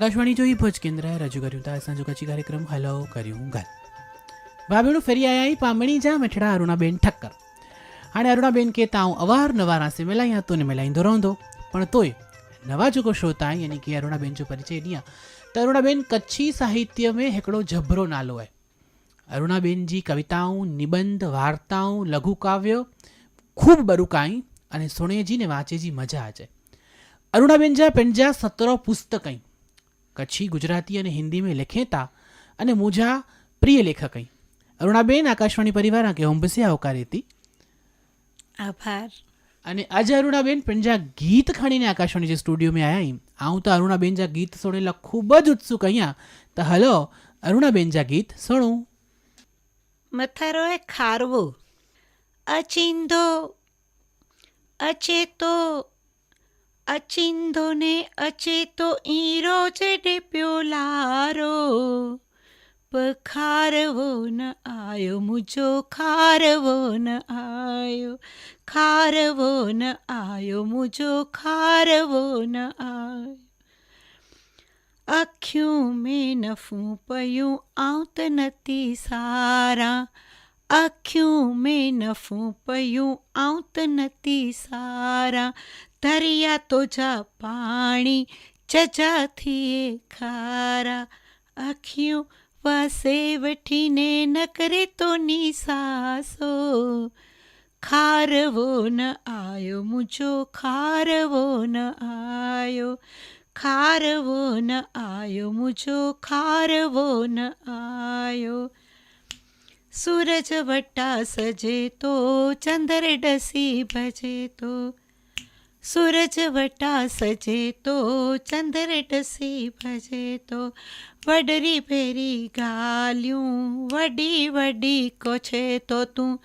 આકાશવાણી જોઈ ભુજ કેન્દ્રએ રજૂ કર્યું હતા સાંજુ કચ્છી કાર્યક્રમ હલો કર્યું ગાલ. ભાભીણું ફેરી આયા પામણી જા મેઠડા અરુણાબેન ઠક્કર. હાણે અરુણાબેન કહેતા, હું અવારનવાર આસે મેલાઈ તો ને મેલાઈ દોરાઉંદો પણ તોય નવા જોકો શોતા યાની કે અરુણાબેન જો પરિચય દિયા તો અરુણાબેન કચ્છી સાહિત્य में हिकिड़ो જબરો નાલો है અરુણાબેન જી કવિતાઓ, નિબંધ, વાર્તાઓ લઘુકાવ્ય ખૂબ બરુકાઈ અને સોણેજીને વાંચેજી મજા આજે અરુણાબેન જા પેન્જા સતરો પુસ્તકઈ કચ્છી ગુજરાતી અને હિન્દી મેં લખેતા અને મુજા પ્રિય લેખક અહીં અરુણાબેન આકાશવાણી પરિવાર આ કે હું બસે આવકાર હતી આભાર. અને આજે અરુણાબેન પણ જ્યાં ગીત ખણીને આકાશવાણી જે સ્ટુડિયોમાં આવ્યા અહીં આવું તો અરુણાબેન જ્યાં ગીત સોણેલા ખૂબ જ ઉત્સુક અહીંયા. તો હલો અરુણાબેન જ્યાં ગીત સોણું. મથારો એ ખારવો. અચિંધો અચેતો અચિંધો ને અચેતો ઈરો છે ડેપ્યો લારો પખારવો ન આયો, મુજો ખારવો ન આયો. ખારવો ન આયો, મુજો ખારવો ન આયો. અખ્યું મેં નફું પયું, આવત નથી સારા. અખ્યું મેં નફું પયું, આવત નથી સારા. દરિયા તો જા પાણી, ચજાથી ખારા આખિયું વાસે વઠીને નકરે તો નિસાસો ખારવો ન આયો મુજો, ખારવો ન આયો, ખારવો ન આયો મુજો, ખારવો ન આયો. સૂરજ વટા સજે તો, ચંદ્ર ડસી ભજે તો સૂરજ વટા સજે તો ચંદ્ર ટસી ભજે તો વડરી ભેરી ગાલ્યું, વડી વડી કોછે તો. તું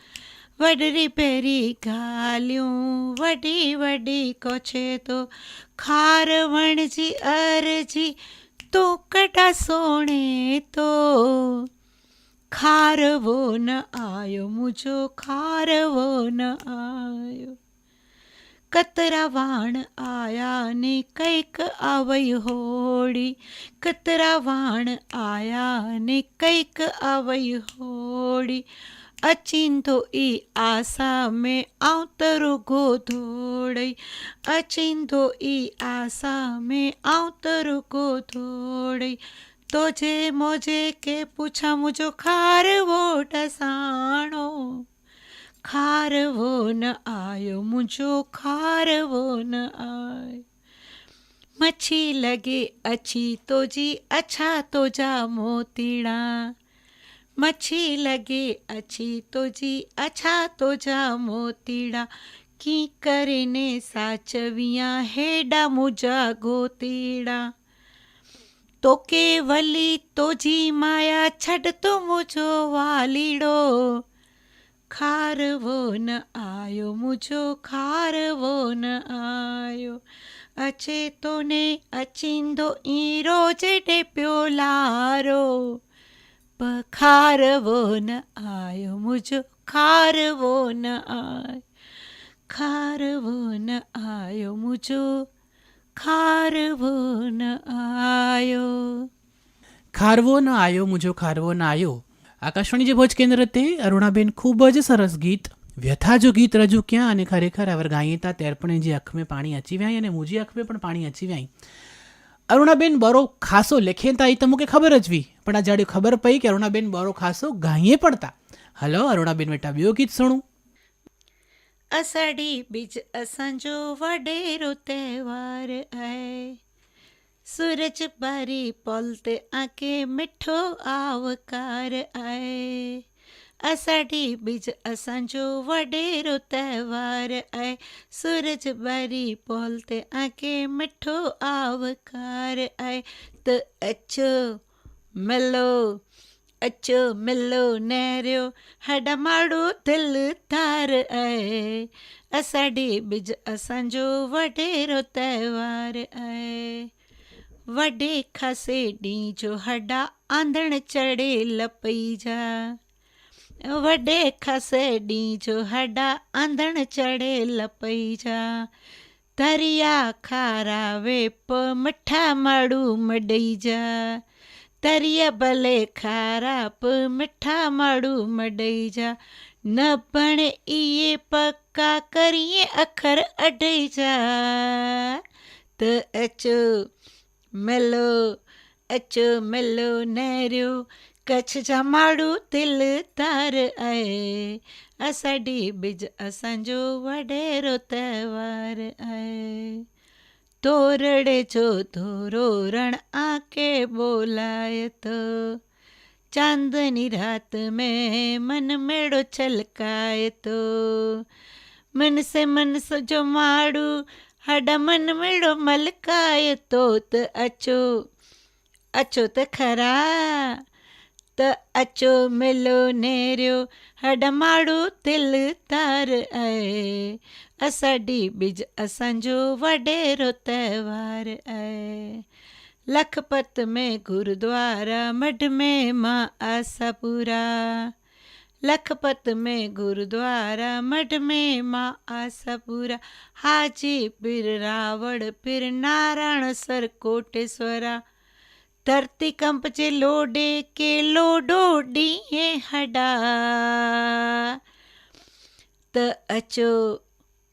વડરી ભેરી ગાલ્યું, વડી વડી કોછે તો ખારવણજી અરજી તું કટા સોણે તો ખારવો ન આયો મુજો, ખારવો ન આયો. કતરા વાણ આયા ને કંઈક આવઈ હોળી કતરાવાણ આયા ને કંઈક આવઈ હોળી અચિંતો ઈ આશા મેં આવતરો ગોધોડઈ અચિંતો ઈ આશા મેં આવતરો ગોધોડઈ તો જે મોજે કે પૂછા મુજો ખારવો ટસાણો ખારવો ન આયો મુજો ખારવો ન આય. મચ્છી લગે અછી તો જી અચ્છા તો જા મોતીણા. મચ્છી લગે અછી તો જી અચ્છા તો જા મોતીડા કી કરીને સાચવિયા હેડા મુજા ગોતીડા તો કેવલી તોજી માયા છડતો મુજો વાલીડો. ખારવો ન આયો મુજો ખારવો ન આયો. અચેતો ને અચિંદો ઈરો જેડે પ્યો લારો પખારવો ન આયો મુજો ખારવો ન આય. ખારવો ન આયો મુજો ખારવો ન આયો. ખારવો ન આયો મુજો ખારવો ન આયો. આકાશવાણી જે ભોજ કેન્દ્ર તે અરુણાબેન ખૂબ જ સરસ ગીત વ્યથા જો ગીત રજૂ ક્યાં અને ખરેખર અવર ગાયતા તા ત્યાર પણ જે અખમે પાણી અચીવ્યાય અને મુજી અખમે પણ પાણી અચીવ્યાય. અરુણાબેન બરો ખાસો લેખેતા એ તો મૂકે ખબર જ વી, પણ આ જાડ્યું ખબર પડી કે અરુણાબેન બરો ખાસો ગાઈએ પડતા. હલો, અરુણાબેન બેટા બ્યો ગીત સુણું. અસાડી બીજ અસાંજો વડેરો તહેવાર આય સૂરજ બારી પોલતે આંકે મીઠો આવકાર આય અષાઢી બીજ અસાંજો વડેરો તહેવાર આય સૂરજ બારી પોલતે આંકે મીઠો આવકાર આય તો અચો મેલો અચો મિલો નેર્યો હડમાડો દિલ તાર આય અષાઢી બીજ અસાંજો વડેરો તહેવાર આય વડે ખસેડી જો હડા, આંધણ ચડે લપઈ જા. વડે ખસેડી જો હડા, આંધણ ચડે લપઈ જા. તરિયા ખારા વેપ મઠા માડું મડઈ જા. તરિય ભલે ખારાપ મીઠા માડું મડઈ જા. ન પણ ઈએ પક્કા કરીએ અખર અડઈ જા. તો અચો મેલો અચ મેલો નેર્યો કચ્છ જમાડું તિલ તાર આય અસાઢી બીજ અસાંજો વડેરો તહેવાર આય તોરડે છો ધોરો રણ આકે બોલાય તો, ચાંદની રાત મેં મન મેળો છલકાય તો. મન સે મન સજો માડું હડમન મેળો મલકાય તોત અચો અચો તો ખરા તો અચો મેલો નેર્યો હડમાળું તિલ તાર આય અસાડી બીજ અસાંજો વડેરો તહેવાર આય લખપત મેં ગુરુદ્વારા મઢ મેં માં આશાપુરા लखपत में गुरुद्वारा मढ में मां आसापुरा हाजी पीर रावड़ पीर नारायण सर कोटेश्वरा धरती कंप जे लोडे के लोडो ॾींहं हॾा त अचो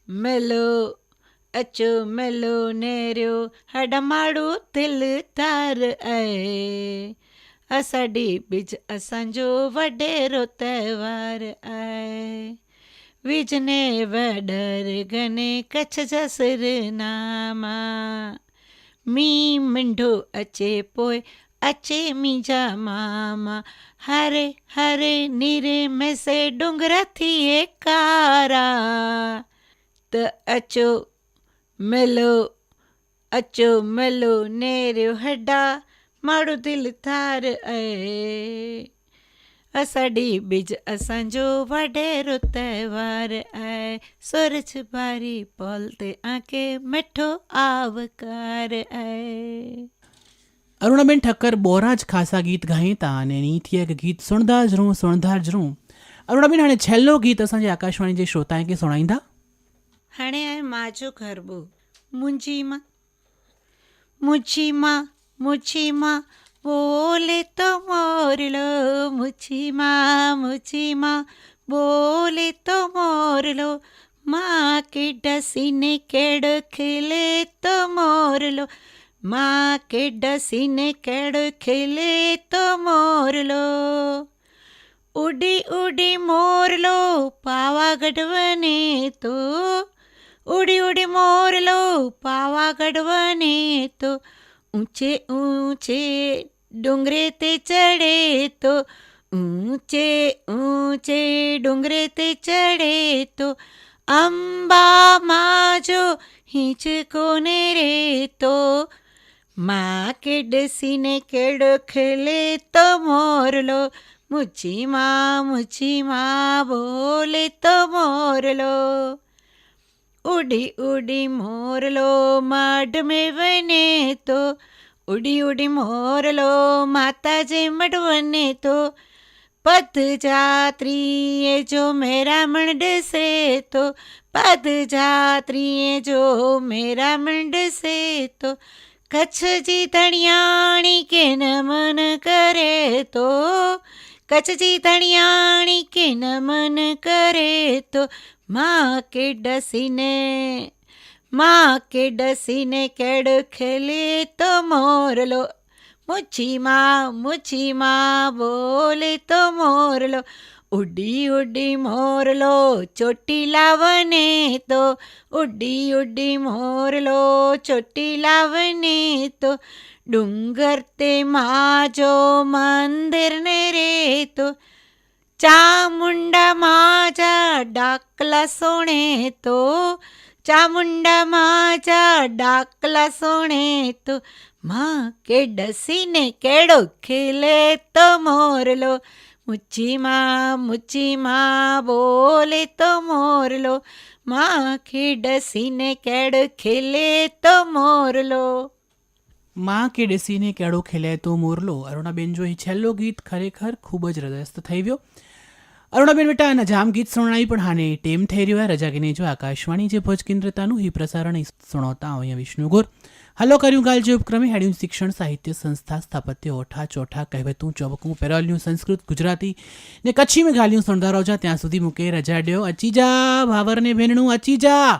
मिलो अचो मिलो नेरियो हॾ माड़ू दिलि तार आहे असांजी बिज असांजो वॾेरो त्योहार आहे विजने वॾर गने कच्छ जा सिरनामा मी मिंढो अचे पोइ अचे मुंहिंजा मामा हरे हरे नीरे में से डुंगर थिए कारा त अचो मिलो अचो मिलो नेरियो हॾा મારું દિલ થાર એ. અષાઢી બીજ અસાંજો વાઢેરો તહેવાર આય સૂરજ બારી પોલતે આંકે મીઠો આવકાર આય અરુણાબેન ઠક્કર બોરાજ ખાસા ગીત ગાયતા અને નીથી એક ગીત સુણદા જ રૂં સુણદા જ રૂં. અરુણાબેન હાણે છેલ્લો ગીત અસાંજે આકાશવાણી જે શ્રોતા કે સુણાईंदा હાणे आहे માજો ગરબો મુંજીમાં મુંજીમાં મુછીમાં બોલે તો મોરલો મુછીમાં મુછીમાં બોલે તો મોરલો માં કે ડસીને કેડ ખેલે તો મોરલો માં કે ડસીને કેડ ખેલે તો મોરલો ઉડી ઉડી મોરલો પાવાગઢ વને તો ઉડી ઉડી મોરલો પાવાગઢ વને તો ઊંચે ઊંચે ડુંગરે તે ચડે તો, ઊંચે ઊંચે ડુંગરે તે ચડે તો અંબા જો હિંચકોને રે તો માં કેડસીને કેડો ખેલે તો મોરલો મુચી માં મુચી માં બોલે તો મોરલો. ઉડી ઉડી મોરલો માઢ મેં વને તો, ઉડી ઉડી મોરલો માતાજી મઢવને તો. પદ જાત્રીએ જો મેરા મંડસે તો પદ જાત્રીએ જો મેરા મંડસે તો કચ્છ જી ધણિયાણી કે નમન કરે તો કચ્છ જી ધણિયાણી કે નમન કરે તો માં કે ડસીને, માં કે ડસીને કેડ ખેલે તો મોરલો મુચ્છી માં મુચ્છી માં બોલે તો મોરલો ઉડી ઉડી મોરલો ચોટી લાવને તો. ઉડી ઉડી મોરલો ચોટી લાવને તો. ડુંગર તે માજો મંદિરને રે તો. ચામુંડા માજા ડાકલા સોણે તો ચામુંડા માજા ડાકલા સોણે તો. માં કે ડસીને કેડો ખીલે તો મોરલો મુચ્ચીમાં મુચ્છી માં બોલે તો મોરલો. માં કે ડસીને કેડ ખીલે તો મોરલો. માં કે ડસીને કેળો ખેલે તો મોરલો. અરુણાબેન જો છેલ્લો ગીત ખરેખર ખૂબ જ હૃદયસ્થ થઈ ગયો. અરુણાબેન બેટા અને જામ ગીત સુણાઈ પણ હાને ટેમ થઈ રહ્યો રજા કે જો આકાશવાણી જે ભોજ કેન્દ્રતાનું હિ પ્રસારણ સુણોતા અહીંયા વિષ્ણુગોર હલો કર્યું ગાલ જે ઉપક્રમે હેડ્યું શિક્ષણ સાહિત્ય સંસ્થા સ્થાપત્ય ઓઠા ચોઠા કહેવતું ચોબકું પેરોલ્યું સંસ્કૃત ગુજરાતી ને કચ્છી મેં ગાલ્યું સુણતા રહો ત્યાં સુધી મૂકે રજાડ્યો અચી જા ભાવરને ભેણનું અચી જા